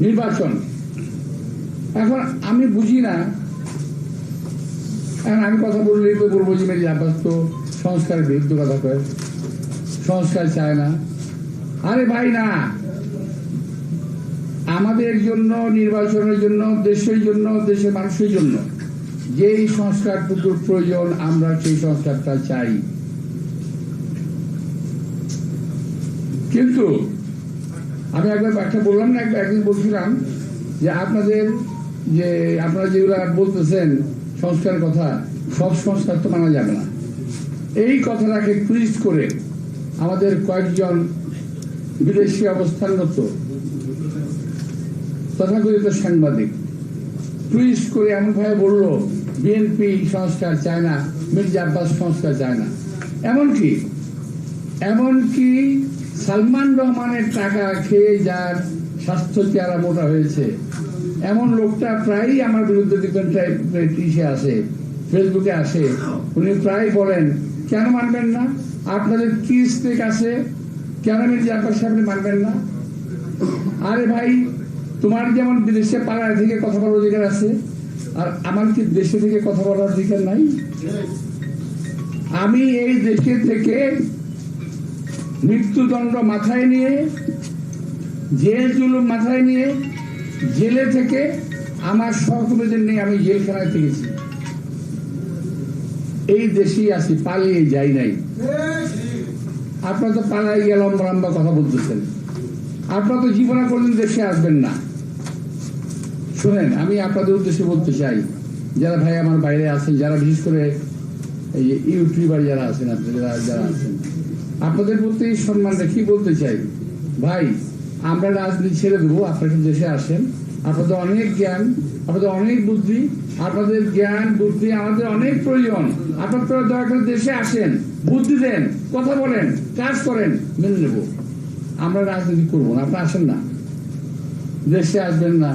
নির্বাচন। এখন আমি বুঝি না। এখন আমি কথা বললেই তো বলব যে মেরি আব্বাস তো সংস্কারের বিরুদ্ধে কথা কয়। সংস্কার চায় না। আরে ভাই না। আমাদের জন্য, নির্বাচনের জন্য, দেশের জন্য, দেশের মানুষের জন্য যেই সংস্কার সংস্কারটুকুর প্রয়োজন, আমরা সেই সংস্কারটা চাই। কিন্তু আমি একবার একটা বললাম না একদিন বলছিলাম যে আপনাদের যে, আপনারা যেগুলা বলতেছেন সংস্কারের কথা, সব সংস্কার তো মানা যাবে না। এই কথাটাকে টুইস্ট করে আমাদের কয়েকজন বিদেশি অবস্থানগত তথাকথিত সাংবাদিক টুইস্ট করে এমনভাবে বলল বিএনপি সংস্কার চায় না, মির্জা আব্বাস সংস্কার চায় না। এমনকি এমনকি সালমান রহমানের টাকা খেয়ে যার স্বাস্থ্য চেহারা মোটা হয়েছে। এমন লোকটা প্রায়ই আমার বিরুদ্ধে দেখবেন ইসে আসে, ফেসবুকে আসে। উনি প্রায় বলেন, কেন মানবেন না? আপনাদের কি স্টেক আছে? কেন মির্জা আব্বাস সাহেব মানবেন না? আরে ভাই, তোমার যেমন বিদেশে পাড়ায় থেকে কথা বলার অধিকার আছে, আর আমার কি দেশে থেকে কথা বলার অধিকার নাই? আমি এই দেশে থেকে মৃত্যুদণ্ড মাথায় নিয়ে, জেল জুলুম মাথায় নিয়ে, জেলে থেকে আমার সহকর্মীদের নিয়ে আমি জেলখানায় থেকেছি। এই দেশেই আছি, পালিয়ে যাই নাই। আপনারা তো পালাই গিয়ে লম্বা লম্বা কথা বলতেছেন। আপনারা তো জীবনে কোনদিন দেশে আসবেন না। শুনেন, আমি আপনাদের উদ্দেশ্যে বলতে চাই, যারা ভাই আমার বাইরে আছেন, যারা বিশেষ করে এই যে ইউটিউবার যারা আছেন, আপনারা যারা আছেন আপনাদের প্রতি সম্মান রেখেই বলতে চাই, ভাই, আমরা রাজনীতি ছেড়ে দেবো, আপনারা দেশে আসেন। আপনাদের অনেক জ্ঞান, আপনাদের অনেক বুদ্ধি, আপনাদের জ্ঞান, বুদ্ধি আমাদের অনেক প্রয়োজন। আপনারা দয়া করে দেশে আসেন, বুদ্ধি দেন, কথা বলেন, কাজ করেন, মেনে নেব। আমরা রাজনীতি করব না, আপনারা আসেন না। দেশে আসবেন না।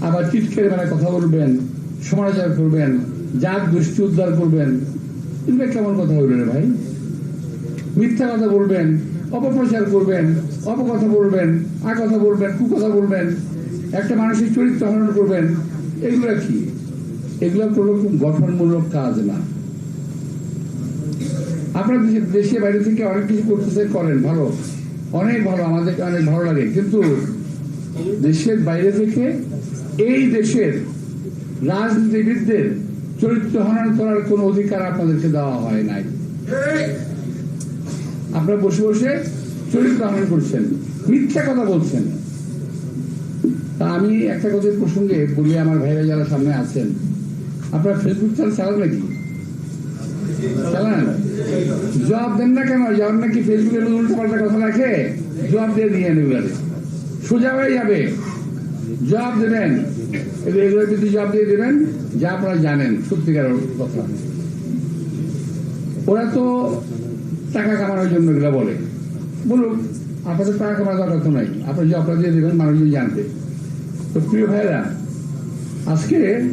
আবার চিৎকারে বেলা কথা বলবেন, সমালোচনা করবেন, জাত গোষ্ঠী উদ্ধার করবেন। এগুলো কেমন কথা বলবেন ভাই? মিথ্যা কথা বলবেন, অপপ্রচার করবেন অপকথা বলবেন আ কথা বলবেন, কুকথা বলবেন, একটা মানুষের চরিত্র হরণ করবেন, এগুলো কি? এগুলো কোনো গঠনমূলক কাজ না। আপনার দেশে দেশে বাইরে থেকে অনেক কিছু করতেছে, করেন, ভালো। অনেক ভালো আমাদেরকে অনেক ভালো লাগে। কিন্তু দেশের বাইরে থেকে এই দেশের রাজনীতিবিদদের চরিত্র হনন করার কোন অধিকার আপনাদেরকে দেওয়া হয় নাই। আপনারা বসে বসে চরিত্র হনন করছেন, মিথ্যা কথা বলছেন। তা আমি একটা কথার প্রসঙ্গে বলি, আমার ভাইরা যারা সামনে আছেন। আপনারা ফেসবুক চাল চালান নাকি? চালান? জবাব দেন না কেন? জবাব নাকি ফেসবুকে উল্টো পাল্টা কথা রাখে, জবাব দিয়ে নিয়ে নেবে সোজা হয়ে যাবে। জবাব দেবেন। এগুলো প্রতি জবাব দিয়ে দেবেন, যা আপনারা জানেন সত্যিকার কথা। ওরা তো টাকা কামানোর জন্য এগুলো বলে। বলুন, আপনাদের টাকা কামানোর দরকার তো নাই। আপনার জবটা দিয়ে দেবেন মানুষজন জানবে। তো প্রিয় ভাইরা আজকে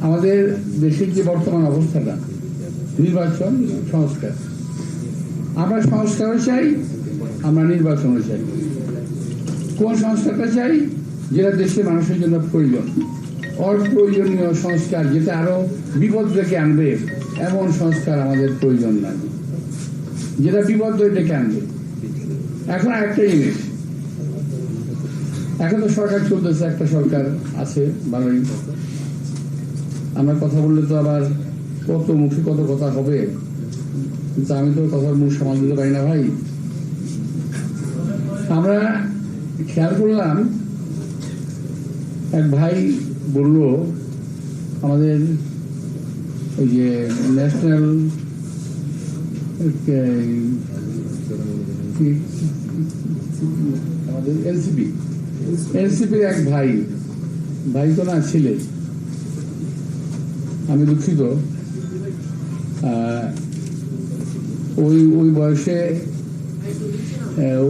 আমাদের দেশের যে বর্তমান অবস্থাটা, নির্বাচন সংস্কার। আমরা সংস্কারও চাই, আমরা নির্বাচনও চাই। কোন সংস্কারটা চাই? যেটা দেশের মানুষের জন্য প্রয়োজন। অপ্রয়োজনীয় সংস্কার যেটা আরও বিপদ ডেকে আনবে। এমন সংস্কার আমাদের প্রয়োজন নাই। যেটা বিপদ ডেকে আনবে এখন আরেকটা জিনিস এখন তো সরকার চলতেছে, একটা সরকার আছে ভালোই আমরা কথা বললে তো আবার কত মুখে কত কথা হবে। কিন্তু আমি তো কথার মুখ সমাজ দিতে পারি না ভাই। আমরা খেয়াল করলাম, এক ভাই বলল, আমাদের ওই যে ন্যাশনাল আমাদের এনসিপি এনসিপির এক ভাই ভাই তো না ছেলে। আমি দুঃখিত। ওই ওই বয়সে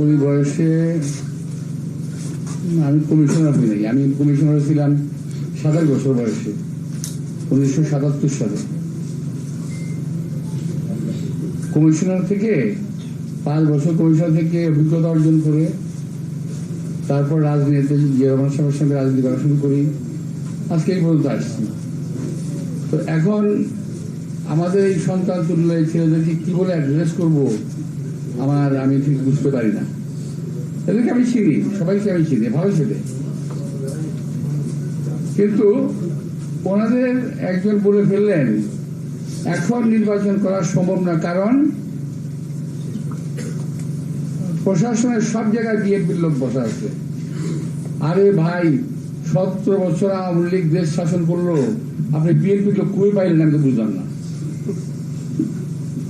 ওই বয়সে আমি কমিশনার হই নাই। আমি কমিশনার ছিলাম সাতাশ বছর বয়সে উনিশশো সাতাত্তর সালে। কমিশনার থেকে, পাঁচ বছর কমিশনার থেকে অভিজ্ঞতা অর্জন করে, তারপর রাজনীতিতে জিয়া রহমান সাহেবের সঙ্গে রাজনীতি করা শুরু করি। আজকে এই পর্যন্ত আসছি। তো এখন আমাদের এই সন্তান এই ছেলেদেরকে কি বলে অ্যাড্রেস করব, আমার, আমি ঠিক বুঝতে পারি না। এদেরকে আমি চিনি, সবাইকে আমি চিনি, ভালো ছেলে। কিন্তু ওনাদের একজন বলে ফেললেন এখন নির্বাচন করা সম্ভব না, কারণ প্রশাসনের সব জায়গায় বিএনপির লোক বসা আছে। আরে ভাই সতেরো বছর আওয়ামী লীগ দেশ শাসন করল, আপনি বিএনপির লোক কই পাইলেন আমি বুঝলাম না।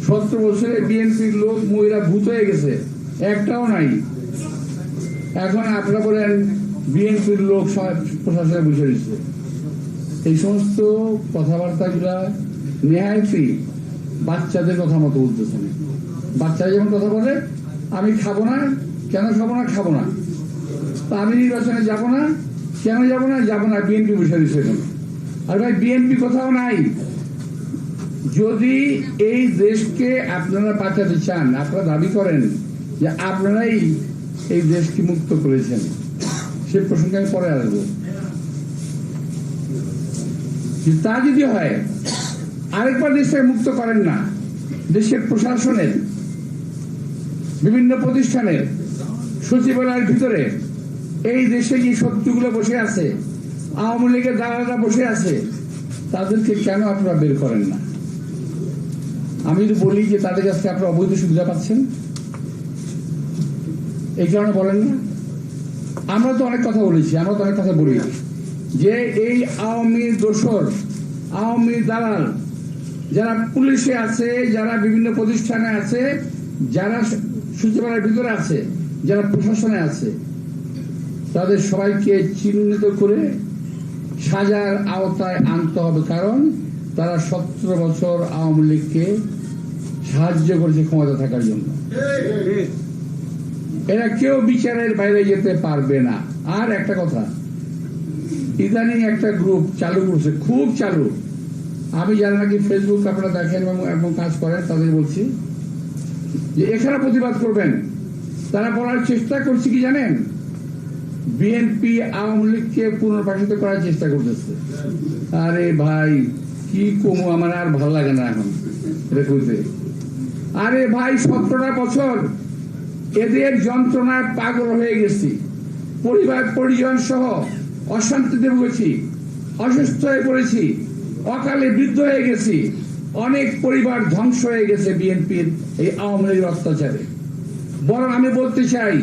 সতেরো বছরে বিএনপির লোক মহিলা ভূত হয়ে গেছে, একটাও নাই। এখন আপনারা বলেন, বিএনপির লোক প্রশাসনে বসে রয়েছে। এই সমস্ত কথাবার্তাগুলা নেহায়তি বাচ্চাদের কথা মতো বলতেছেন বাচ্চারা যেমন কথা বলে, আমি খাব না, কেন খাব না খাব না। তা আমি নির্বাচনে যাব না, কেন যাব না যাব না, বিএনপি বসে এখানে। আর ভাই, বিএনপি কোথাও নাই। যদি এই দেশকে আপনারা বাঁচাতে চান, আপনারা দাবি করেন যে আপনারাই এই দেশকে মুক্ত করেছেন, সে প্রসঙ্গে আমি পরে আসব। তা যদি হয় আরেকবার দেশকে মুক্ত করেন না। দেশের প্রশাসনের, বিভিন্ন প্রতিষ্ঠানের সচিবালয়ের ভিতরে এই দেশে যে শত্রুগুলো বসে আছে, আওয়ামী লীগের দালালরা বসে আছে, তাদেরকে কেন আপনারা বের করেন না? আমি তো বলি যে তাদের কাছ থেকে আপনারা অবৈধ সুবিধা পাচ্ছেন, এই কারণে বলেন না। আমরা তো অনেক কথা বলেছি, আমরা তো অনেক কথা বলি। যে এই আওয়ামী দোসর আওয়ামী দালাল যারা পুলিশে আছে, যারা বিভিন্ন প্রতিষ্ঠানে আছে, যারা সচিবালয়ের ভিতরে আছে, যারা প্রশাসনে আছে, তাদের সবাইকে চিহ্নিত করে সাজার আওতায় আনতে হবে, কারণ তারা সতেরো বছর আওয়ামী লীগকে সাহায্য করেছে ক্ষমতা থাকার জন্য। এরা কেউ বিচারের বাইরে যেতে পারবে না। আর একটা কথা, ইদানিং একটা গ্রুপ চালু করছে, খুব চালু। আমি যারা নাকি ফেসবুক আপনারা দেখেন এবং এবং কাজ করেন, তাদের বলছি। যে এখানে প্রতিবাদ করবেন। তারা বলার চেষ্টা করছে কি জানেন? বিএনপি আওয়ামী লীগকে পুনর্বাসিত করার চেষ্টা করতেছে। আরে ভাই, কি কমু, আমার আর ভালো লাগে না এখন কইতে। আরে ভাই, সতেরোটা বছর এদের যন্ত্রণায় পাগল হয়ে গেছি। পরিবার, পরিজন সহ অশান্তিতে ভুগেছি, অসুস্থ হয়ে পড়েছি। অকালে বৃদ্ধ হয়ে গেছি। অনেক পরিবার ধ্বংস হয়ে গেছে বিএনপির এই আওয়ামী লীগের অত্যাচারে। বরং আমি বলতে চাই,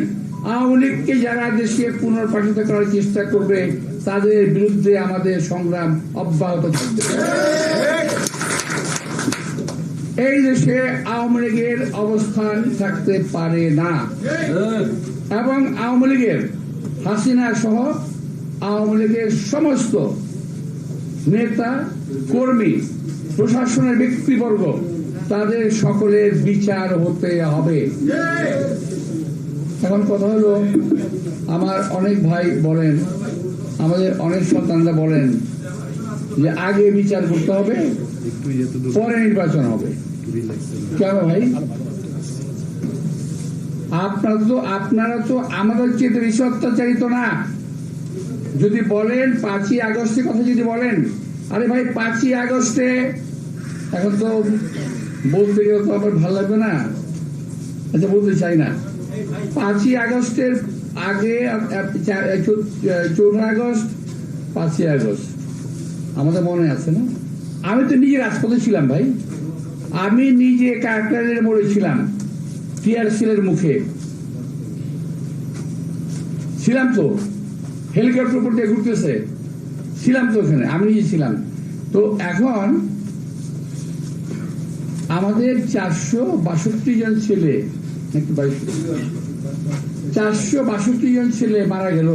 আওয়ামী লীগকে যারা দেশকে পুনর্বাসিত করার চেষ্টা করবে, তাদের বিরুদ্ধে আমাদের সংগ্রাম অব্যাহত থাকবে। এই দেশে আওয়ামী লীগের অবস্থান থাকতে পারে না। এবং আওয়ামী লীগের হাসিনা সহ আওয়ামী লীগের সমস্ত নেতা, কর্মী, প্রশাসনের ব্যক্তিবর্গ, তাদের সকলের বিচার হতে হবে। এখন কথা হলো, আমার অনেক ভাই বলেন, আমাদের অনেক সন্তানরা বলেন যে আগে বিচার করতে হবে, পরে নির্বাচন হবে। কেন ভাই? আপনারা তো আপনারা তো আমাদের চেয়ে বেশি অত্যাচারিত না। যদি বলেন, পাঁচই আগস্টের কথা যদি বলেন আরে ভাই, পাঁচই আগস্টে। এখন তো বলতে গেলে তো আমার ভালো লাগবে না। আচ্ছা বলতে চাই না। পাঁচই আগস্টের আগে চৌঠা আগস্ট, পাঁচই আগস্ট। আমাদের মনে আছে না? আমি তো নিজে রাজপথে ছিলাম ভাই। আমি নিজে কাকরাইলের মোড়ে ছিলাম টিআরসিলের মুখে। ছিলাম তো। হেলিকপ্টার উপর দিয়ে ঘুরতেছে। ছিলাম তো ওখানে, আমি ছিলাম। তো এখন আমাদের চারশো বাষট্টি জন ছেলে চারশো বাষট্টি জন ছেলে মারা গেল।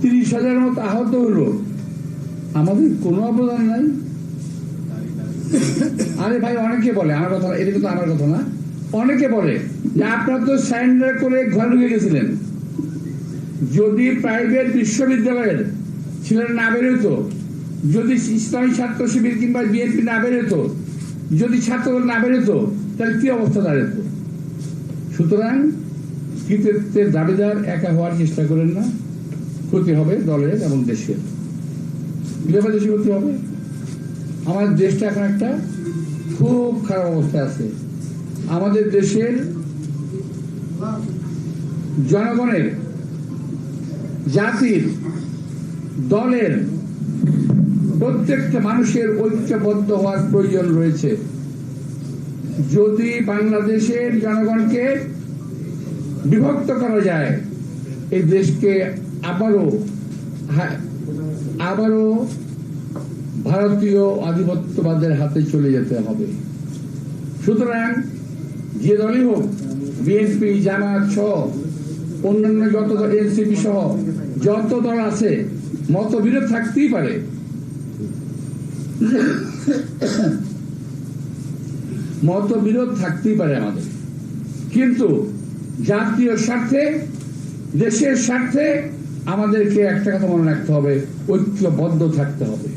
তিরিশ হাজার মতো আহত হলো। আমাদের কোনো অবদান নাই। আরে ভাই, অনেকে বলে, আমার কথা এটা কিন্তু আমার কথা না, অনেকে বলে যে আপনারা তো সারেন্ডার করে ঘরে ঢুকে গেছিলেন। যদি প্রাইভেট বিশ্ববিদ্যালয়ের ছেলেরা না বেরোতো, যদি ইসলামী ছাত্র শিবির কিংবা বিএনপি না বেরোতো, যদি ছাত্রদল না বেরোতো, তাহলে কি অবস্থা দাঁড়াতো? সুতরাং কৃতিত্বের দাবিদার একা হওয়ার চেষ্টা করেন না। ক্ষতি হবে দলের এবং দেশের। কীভাবে দেশের ক্ষতি হবে। আমার দেশটা এখন একটা খুব খারাপ অবস্থায় আছে। আমাদের দেশের জনগণের জাতির, দলের, প্রত্যেকটা মানুষের ঐক্যবদ্ধ হওয়ার প্রয়োজন রয়েছে। যদি বাংলাদেশের জনগণকে বিভক্ত করা যায় এই দেশকে আবারও আবারও ভারতীয় আধিপত্যবাদের হাতে চলে যেতে হবে। সুতরাং যে দলই হোক, বিএনপি, জামাত সহ অন্যান্য যত এনসিপি সহ যত দল আছে, মতবিরোধ থাকতেই পারে। মতবিরোধ থাকতেই পারে আমাদের। কিন্তু জাতীয় স্বার্থে, দেশের স্বার্থে আমাদেরকে একটা কথা মনে রাখতে হবে, ঐক্যবদ্ধ থাকতে হবে।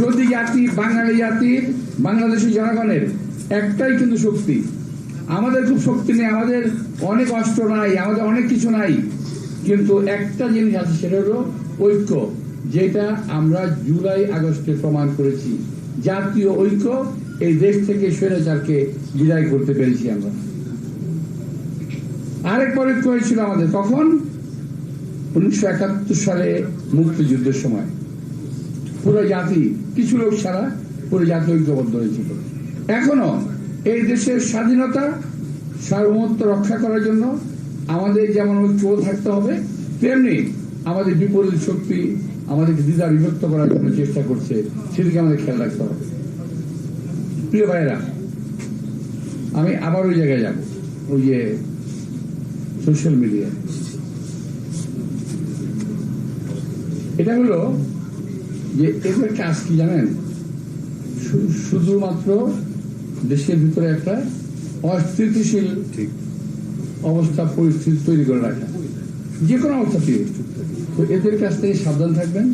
যদি জাতি, বাঙালি জাতির বাংলাদেশি জনগণের একটাই কিন্তু শক্তি, আমাদের খুব শক্তি নেই, আমাদের অনেক অস্ত্র নাই, আমাদের অনেক কিছু নাই। কিন্তু একটা জিনিস আছে, সেটা হলো ঐক্য, যেটা আমরা জুলাই আগস্টে প্রমাণ করেছি। জাতীয় ঐক্য, এই দেশ থেকে স্বৈরাচারকে বিদায় করতে পেরেছি আমরা। আরেক ঐক্য হয়েছিল আমাদের কখন? উনিশশো একাত্তর সালে মুক্তিযুদ্ধের সময়। পুরো জাতি, কিছু লোক ছাড়া পুরো জাতি ঐক্যবদ্ধ হয়েছিল। এখনও এই দেশের স্বাধীনতা সার্বভৌমত্ব রক্ষা করার জন্য আমাদের যেমন ঐক্য থাকতে হবে, তেমনি আমাদের বিপরীত শক্তি আমাদেরকে দ্বিধা বিভক্ত করার জন্য চেষ্টা করছে, সেদিকে আমাদের খেয়াল রাখতে হবে। প্রিয় ভাইরা আমি আবার ওই জায়গায় যাব, ওই যে সোশ্যাল মিডিয়া এটা হলো যে এগুলোর কাজ কি জানেন? শুধুমাত্র দেশের ভিতরে একটা অস্থিতিশীল অবস্থা পরিস্থিতি তৈরি করে রাখা। যে কোনো অবস্থাতে তো এদের কাছ থেকে সাবধান থাকবেন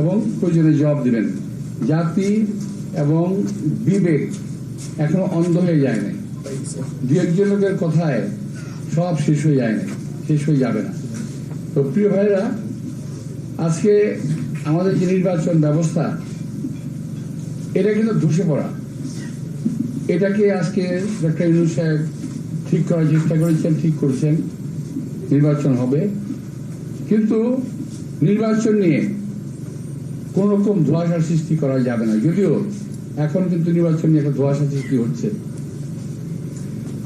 এবং প্রয়োজনে জবাব দিবেন। জাতি এবং বিবেক এখনও অন্ধ হয়ে যায় না দু একজন লোকের কথায় সব শেষ হয়ে যায় না শেষ হয়ে যাবে না। তো প্রিয় ভাইরা আজকে আমাদের যে নির্বাচন ব্যবস্থা এটা কিন্তু ধসে পড়া। এটাকে আজকে ইউনুস সাহেব ঠিক করার চেষ্টা করেছেন, ঠিক করছেন। নির্বাচন হবে। কিন্তু নির্বাচন নিয়ে কোন রকম ধোঁয়াশার সৃষ্টি করা যাবে না। যদিও এখন কিন্তু নির্বাচন নিয়ে একটা ধোঁয়াশা সৃষ্টি হচ্ছে।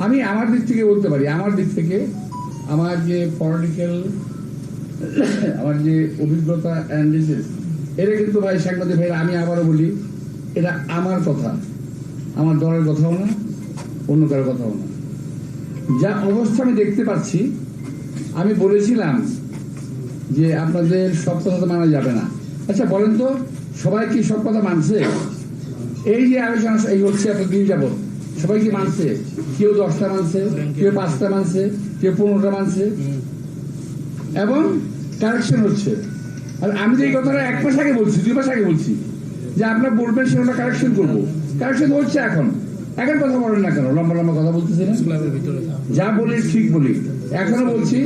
আমি আমার দিক থেকে বলতে পারি, আমার দিক থেকে আমার যে পলিটিক্যাল আমার যে অভিজ্ঞতা এটা কিন্তু ভাই সাংবাদিক ভাই আমি আবারও বলি, এটা আমার কথা। আমার দলের কথাও না, অন্য কারোর কথাও না। যা অবস্থা আমি দেখতে পাচ্ছি, আমি বলেছিলাম যে আপনাদের সব কথা মানা যাবে না। আচ্ছা বলেন তো, সবাই কি সব কথা মানছে? এই যে আলোচনা, এই হচ্ছে এত দিন যাবত সবাই কি মানছে? কেউ দশটা মানছে, কেউ পাঁচটা মানছে, কেউ পনেরোটা মানছে। এবং কারেকশন হচ্ছে। আর আমি যে এই কথাটা এক মাস আগে বলছি, দুই মাস আগে বলছি, যে আপনার বলবেন সেটা কারেকশন করব। কারেকশন হচ্ছে এখন? এখন কথা বলেন না কেন? লম্বা লম্বা কথা বলতেছি না? যা বলি ঠিক বলি। এখনও বলছি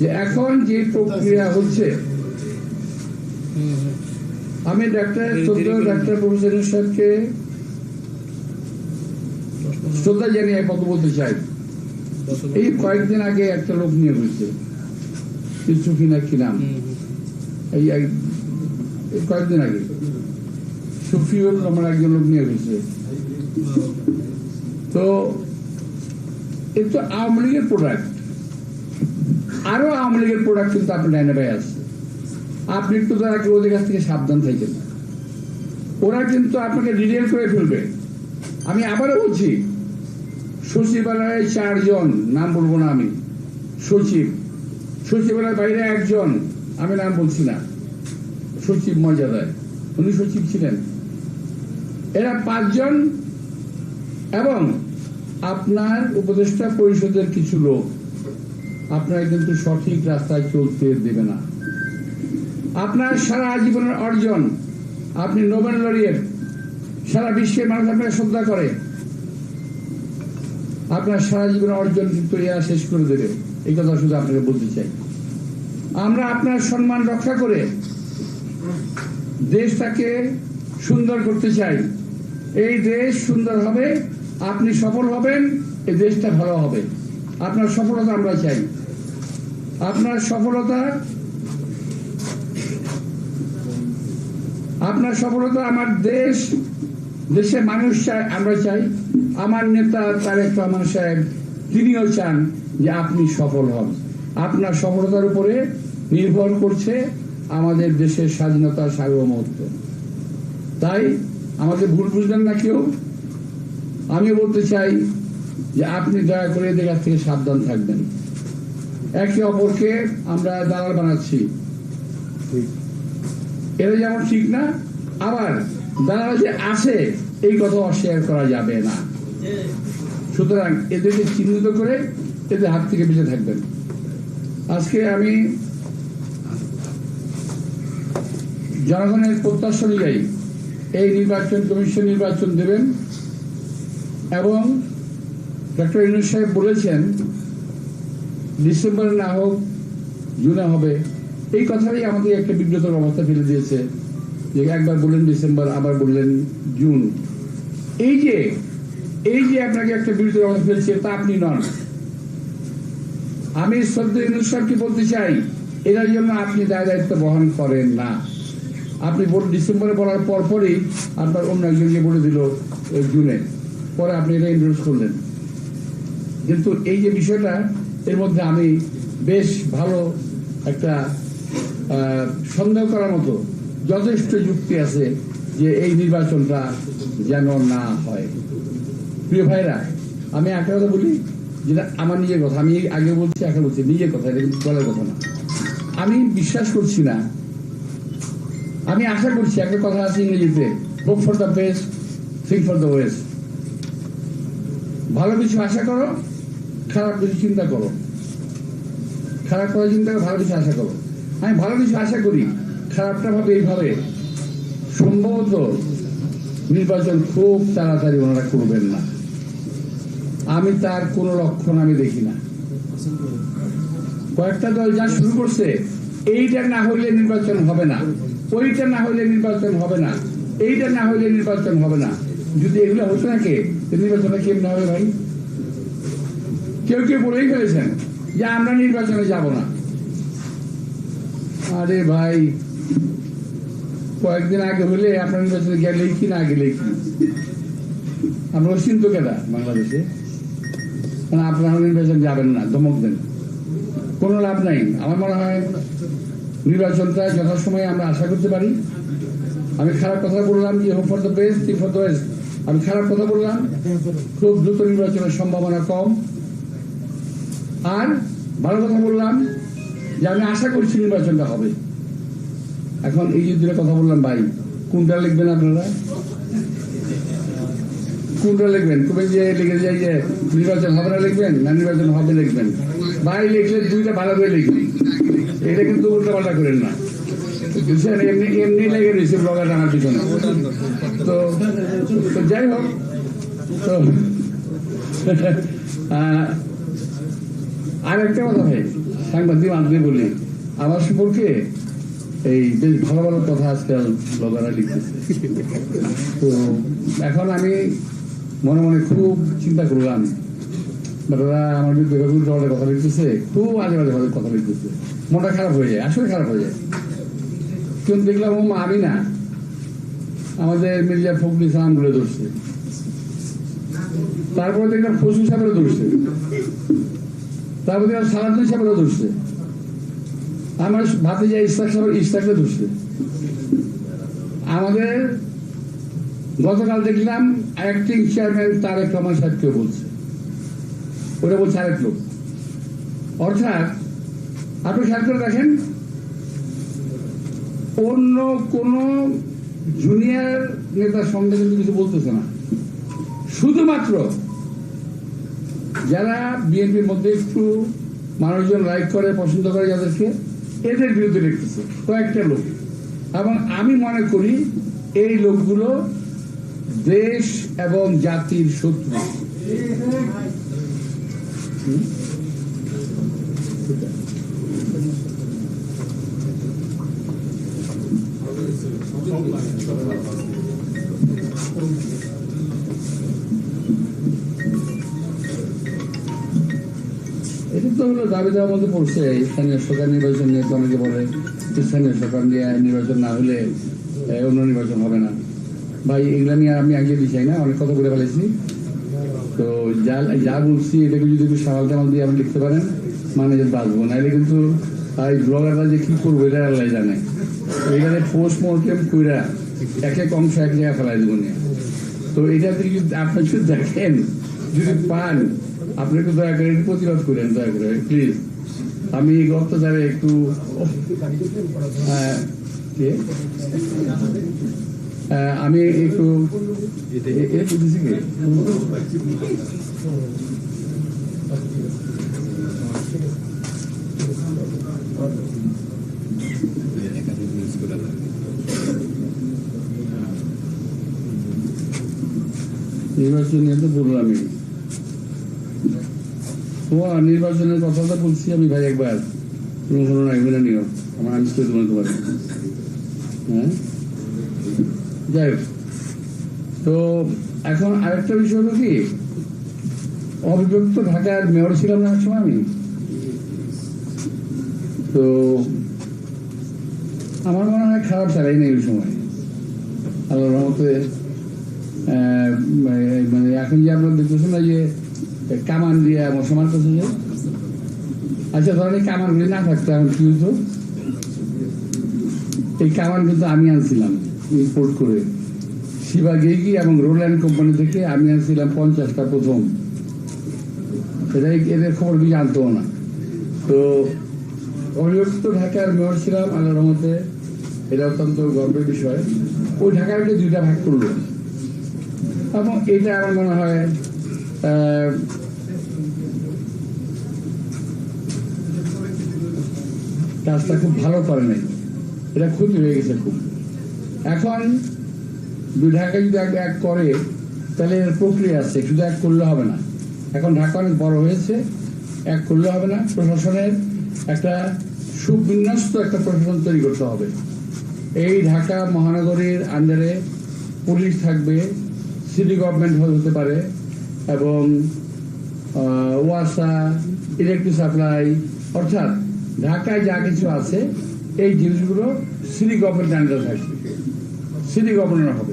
যে এখন যে প্রক্রিয়া হচ্ছে, আমি ডাক্তার, শ্রদ্ধা ডাক্তার প্রফেসর সাহেবকে শ্রদ্ধা জানিয়ে কথা বলতে চাই। এই কয়েকদিন আগে একটা লোক নিয়ে হয়েছে। কিছু কিনা কি নাম? এই কয়েকদিন আগে। সুফিউল আমার একজন লোক নিয়ে হয়েছে তো এ তো আওয়ামী লীগের প্রোডাক্ট আরও আওয়ামী লীগের প্রোডাক্ট কিন্তু আপনার ডাইনে ভাই আছে। আপনি একটু তারা ওদের কাছ থেকে সাবধান থাকেন। ওরা কিন্তু আপনাকে রিডেল করে ফেলবে। আমি আবারও বলছি, সচিবালয়ে চারজন, নাম বলব না আমি, সচিব। সচিবালয়ের বাইরে একজন, আমি নাম বলছি না, সচিব মর্যাদায়। উনি সচিব ছিলেন। এরা পাঁচজন এবং আপনার উপদেষ্টা পরিষদের কিছু লোক। আপনারা কিন্তু সঠিক রাস্তায় চলতে দেবে না। আপনার সারা জীবনের অর্জন, আপনি নোবেল লরিয়েট, সারা বিশ্বের মানুষ আপনাকে শ্রদ্ধা করে। আপনার সারা জীবনের অর্জন কিন্তু শেষ করে দেবে। এই কথা শুধু আপনাকে বলতে চাই। আমরা আপনার সম্মান রক্ষা করে দেশটাকে সুন্দর করতে চাই। এই দেশ সুন্দর হবে, আপনি সফল হবেন এই দেশটা ভালো হবে। আপনার সফলতা আমরা চাই। আপনার সফলতা আপনার সফলতা আমার দেশ, দেশের মানুষ চায়, আমরা চাই। আমার নেতা তারেক রহমান সাহেব, তিনিও চান যে আপনি সফল হন। আপনার সফলতার উপরে নির্ভর করছে আমাদের দেশের স্বাধীনতা সার্বভৌমত্ব। তাই আমাকে ভুল বুঝবেন না কেউ? আমি বলতে চাই যে আপনি দয়া করে এদের কাছ থেকে সাবধান থাকবেন। একে অপরকে আমরা দালাল বানাচ্ছি। এটা যেমন ঠিক না আবার দালাল যে আছে এই কথা অস্বীকার করা যাবে না। সুতরাং এদেরকে চিহ্নিত করে এদের হাত থেকে বেঁচে থাকবেন। আজকে আমি জনগণের প্রত্যাশা অনুযায়ী এই নির্বাচন কমিশন নির্বাচন দেবেন এবং ডক্টর ইউনুস সাহেব বলেছেন, ডিসেম্বরে না হোক, জুনে হবে। এই কথাই আমাদের একটা বিব্রতর অবস্থা ফেলে দিয়েছে যে একবার বললেন ডিসেম্বর, আবার বললেন জুন। এই যে এই যে আপনাকে একটা বিব্রতর অবস্থা ফেলছে, তা আপনি নন। আমি শ্রদ্ধা ইউনুস সাহেবকে বলতে চাই এটার জন্য আপনি দায় দায়িত্ব বহন করেন না। আপনি বল ডিসেম্বরে বলার পর পরই আপনার অন্য একজনকে বলে দিল জুনে পরে আপনি এটা ইন্ট্রোডিউস করলেন। কিন্তু এই যে বিষয়টা, এর মধ্যে আমি বেশ ভালো একটা সন্দেহ করার মতো যথেষ্ট যুক্তি আছে যে এই নির্বাচনটা যেন না হয়। প্রিয় ভাইরা আমি একটা কথা বলি, যেটা আমার নিজের কথা। আমি আগে বলছি, এখন বলছি। নিজের কথা, এটা বলার কথা না। আমি বিশ্বাস করছি না আমি আশা করছি, একটা কথা আছে ইংরেজিতে hope for the best think for the worst ভালো কিছু আশা করো, খারাপ কিছু চিন্তা করো। খারাপ করার চিন্তা করো, ভালো কিছু আশা করো। আমি ভালো কিছু আশা করি, খারাপটা ভাবে এইভাবে। সম্ভবত নির্বাচন খুব তাড়াতাড়ি ওনারা করবেন না। আমি তার কোনো লক্ষণ আমি দেখি না। কয়েকটা দল যা শুরু করছে, এইটা না হইলে নির্বাচন হবে না। ওইটা না হলে নির্বাচন হবে না। এইটা না হলে নির্বাচন হবে না। যদি এগুলো হতো না কে নির্বাচনে কেমন হবে ভাই? কেউ কেউ বলেই ফেলেছেন যে আমরা নির্বাচনে যাব না। আরে ভাই, কয়েকদিন আগে হলে আপনার নির্বাচনে গেলেই কি, না গেলেই কি? আমরা অচিন্ত কেদা বাংলাদেশে? মানে আপনারা নির্বাচন যাবেন না, ধমক দেন। কোনো লাভ নাই। আমার মনে হয় নির্বাচনটা যথাসময়ে আমরা আশা করতে পারি। আমি খারাপ কথা বললাম যে hope for the best for the worst আমি খারাপ কথা বললাম, খুব দ্রুত নির্বাচনের সম্ভাবনা কম। আর ভালো কথা বললাম যে আমি আশা করছি নির্বাচনটা হবে। এখন এই যে দুটো কথা বললাম ভাই, কোনটা লিখবেন আপনারা? কোনটা লিখবেন? খুবই যে লিখে যায় যে নির্বাচন হবে না লিখবেন, না নির্বাচন হবে লিখবেন। ভাই লিখলে দুইটা ভালো করে লিখবেন। এটা কিন্তু উল্টা পাল্টা করেন না। এমনি লেগে রয়েছে ব্লগার আমার পিছনে। তো যাই হোক, তো আর একটা কথা ভাই, সাংবাদিক আনতে বলি আমার সম্পর্কে এই বেশ ভালো ভালো কথা আজকাল ব্লগাররা লিখতেছে। তো, এখন আমি মনে মনে খুব চিন্তা করলাম আমার বিরুদ্ধে কথা লিখতেছে খুব আজে বাজে ভাবে কথা লিখতেছে মনটা খারাপ হয়ে যায়, আসলে খারাপ হয়ে যায়। কিন্তু দেখলাম, ও আমি না, আমাদের মির্জা ফখরুল ইসলাম বলে ধরছে। তারপরে দেখলাম ফসু ধরছে। তারপরে দেখলাম সালাদিন সাহেবেরও ধরছে। আমার ভাতে যায় ইস্তাক সাহেব ইস্তাককে ধরছে। আমাদের গতকাল দেখলাম অ্যাক্টিং চেয়ারম্যান তারেক রহমান সাহেবকে বলছে। ওটা বলছে আরেক লোক। অর্থাৎ, আপনি খেয়াল করে দেখেন, অন্য কোন জুনিয়র নেতার সঙ্গে কিন্তু কিছু বলতেছে না। শুধুমাত্র যারা বিএনপির মধ্যে একটু মানুষজন লাইক করে, পছন্দ করে যাদেরকে, এদের বিরুদ্ধে লিখতেছে, কয়েকটা লোক। এবং আমি মনে করি এই লোকগুলো দেশ এবং জাতির শত্রু। তো হলো দাবি দেওয়ার মধ্যে পড়ছে, স্থানীয় সরকার নির্বাচন নিয়ে অনেকে বলে স্থানীয় সরকার নিয়ে নির্বাচন না হলে অন্য নির্বাচন হবে না। ভাই, এগুলা নিয়ে আমি আগে দিই না, অনেক কথা বলে ফেলেছি। যা যা বলছি এটাকে যদি একটু সামাল টামাল দিয়ে আপনি লিখতে পারেন মানে বাঁচবো। নাহলে কিন্তু এই ব্লগাররা যে কি করব এটা আল্লাহ জানে। এখানে পোস্ট মর্টেম কইরা এক এক অংশ এক জায়গায় ফেলাই দেবো তো এটা যদি আপনি যদি দেখেন যদি পান আপনি একটু দয়া করে প্রতিবাদ করেন দয়া করে প্লিজ আমি এই অত্যাচারে একটু আহ, কে? আমি একটু এ- এ বুঝেছি কি? নির্বাচন নিয়ে তো বললামই। ও নির্বাচনের কথাটা বলছি আমি ভাই একবার। তুমি হলো না এগুলো নিও। আমার আমি করে তোমার হ্যাঁ? যাই হোক। তো এখন আরেকটা বিষয় হলো কি অবিভক্ত ঢাকার মেয়র ছিলাম না সময় আমি। তো আমার মনে হয় খারাপ চালাই নেই ওই সময়। আল্লাহ রহমতে মানে এখন যে আপনারা দেখতেছেন না যে কামান দিয়ে মুসলমান করছে যে। আচ্ছা ধরেন এই কামানগুলি না থাকতো, এখন কি হতো এই কামান কিন্তু আমি আনছিলাম। ইম্পোর্ট করে। শিবা গেগি এবং রোল্যান্ড কোম্পানি থেকে আমি আনছিলাম পঞ্চাশটা প্রথম। এটাই এদের খবর কিছু জানতো না। তো অবিভক্ত ঢাকার মেয়র ছিলাম আল্লাহ রহমতে। এটা অত্যন্ত গর্বের বিষয়। ওই ঢাকাকে দুইটা ভাগ করল। এবং এটা আমার মনে হয় কাজটা খুব ভালো করে নাই। এটা ক্ষতি হয়ে গেছে খুব। এখন ঢাকা যদি এক করে, তাহলে এর প্রক্রিয়া আছে, শুধু এক করলে হবে না। এখন ঢাকা অনেক বড় হয়েছে এক করলে হবে না। প্রশাসনের একটা সুবিন্যস্ত একটা প্রশাসন তৈরি করতে হবে। এই ঢাকা মহানগরীর আন্ডারে পুলিশ থাকবে সিটি গভর্নমেন্ট হতে পারে, এবং ওয়াসা ইলেকট্রিক সাপ্লাই অর্থাৎ ঢাকায় যা কিছু আছে, এই জিনিসগুলো সিটি গভর্নমেন্ট আন্ডারে থাকবে। সিটি গভর্নর হবে।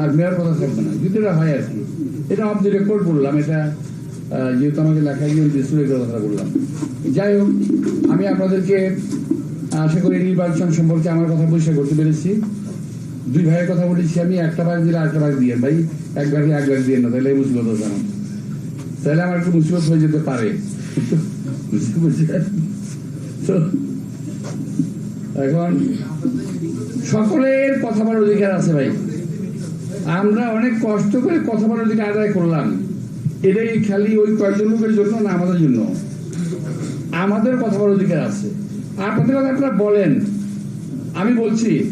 আর মেয়র কথা থাকবে না। যদি এটা হয় আর কি। এটা অফ দি রেকর্ড বললাম, এটা যেহেতু আমাকে লেখায় গিয়ে ডিসপ্লে কথা বললাম। যাই হোক, আমি আপনাদেরকে আশা করি নির্বাচন সম্পর্কে আমার কথা পরিষ্কার করতে পেরেছি। দুই ভাইয়ের কথা বলেছি আমি, একটা ভাগ দিলে আরেকটা ভাগ দিয়ে, ভাই। এক ভাগে এক ভাগ দিয়ে না, তাহলে মুসিবত হতো আমার। তাহলে আমার একটু মুসিবত হয়ে যেতে পারে? তো এখন সকলের কথা বলার অধিকার আছে ভাই। আমরা অনেক কষ্ট করে কথা বলার অধিকার আদায় করলাম। এটাই খালি ওই কয়েকজন লোকের জন্য না, আমাদের জন্য। আমাদের কথা বলার অধিকার আছে। আপনাদের কথা আপনারা বলেন। আমি বলছি,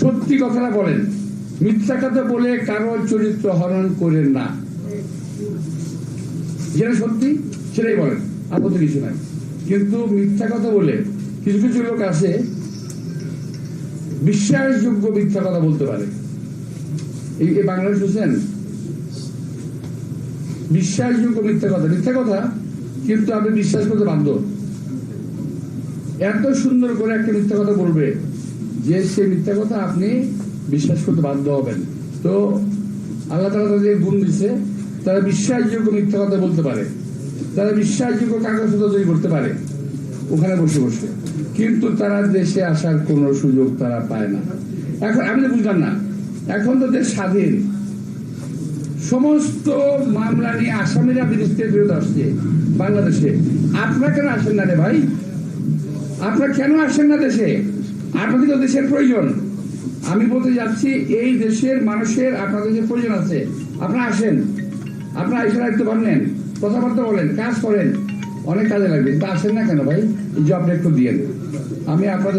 সত্যি কথাটা বলেন। মিথ্যা কথা বলে কারও চরিত্র হরণ করেন না। যেটা সত্যি, সেটাই বলেন। আপত্তি কিছু নাই। কিন্তু মিথ্যা কথা বলে কিছু কিছু লোক আছে, বিশ্বাসযোগ্য মিথ্যা কথা বলতে পারে। এই বাংলাদেশ বুঝছেন বিশ্বাসযোগ্য মিথ্যা কথা মিথ্যা কথা কিন্তু আপনি বিশ্বাস করতে বাধ্য। এত সুন্দর করে একটা মিথ্যা কথা বলবে যে সে মিথ্যা কথা আপনি বিশ্বাস করতে বাধ্য হবেন। তো আল্লাহ তালা তাদের গুণ দিচ্ছে তারা বিশ্বাসযোগ্য মিথ্যা কথা বলতে পারে, তারা বিশ্বাসযোগ্য কাগজপত্র তৈরি করতে পারে, ওখানে বসে বসে। কিন্তু তারা দেশে আসার কোন সুযোগ তারা পায় না। এখন আমি বুঝলাম না। এখন তো দেশ স্বাধীন। সমস্ত মামলা নিয়ে আসামিরা বিদেশে ফেরত আসছে, বাংলাদেশে। আপনারা কেন আসেন না রে ভাই? আপনারা কেন আসেন না দেশে? আপনাদের তো দেশের প্রয়োজন। আমি বলতে যাচ্ছি, এই দেশের মানুষের, আপনাদের যে প্রয়োজন আছে, আপনারা আসেন। আপনারা এসে দায়িত্ব নেন কথাবার্তা বলেন, কাজ করেন। অনেক কাজে লাগবে। কিন্তু আসেন না কেন ভাই? এই জবটা একটু দিয়ে আমি আপনাদের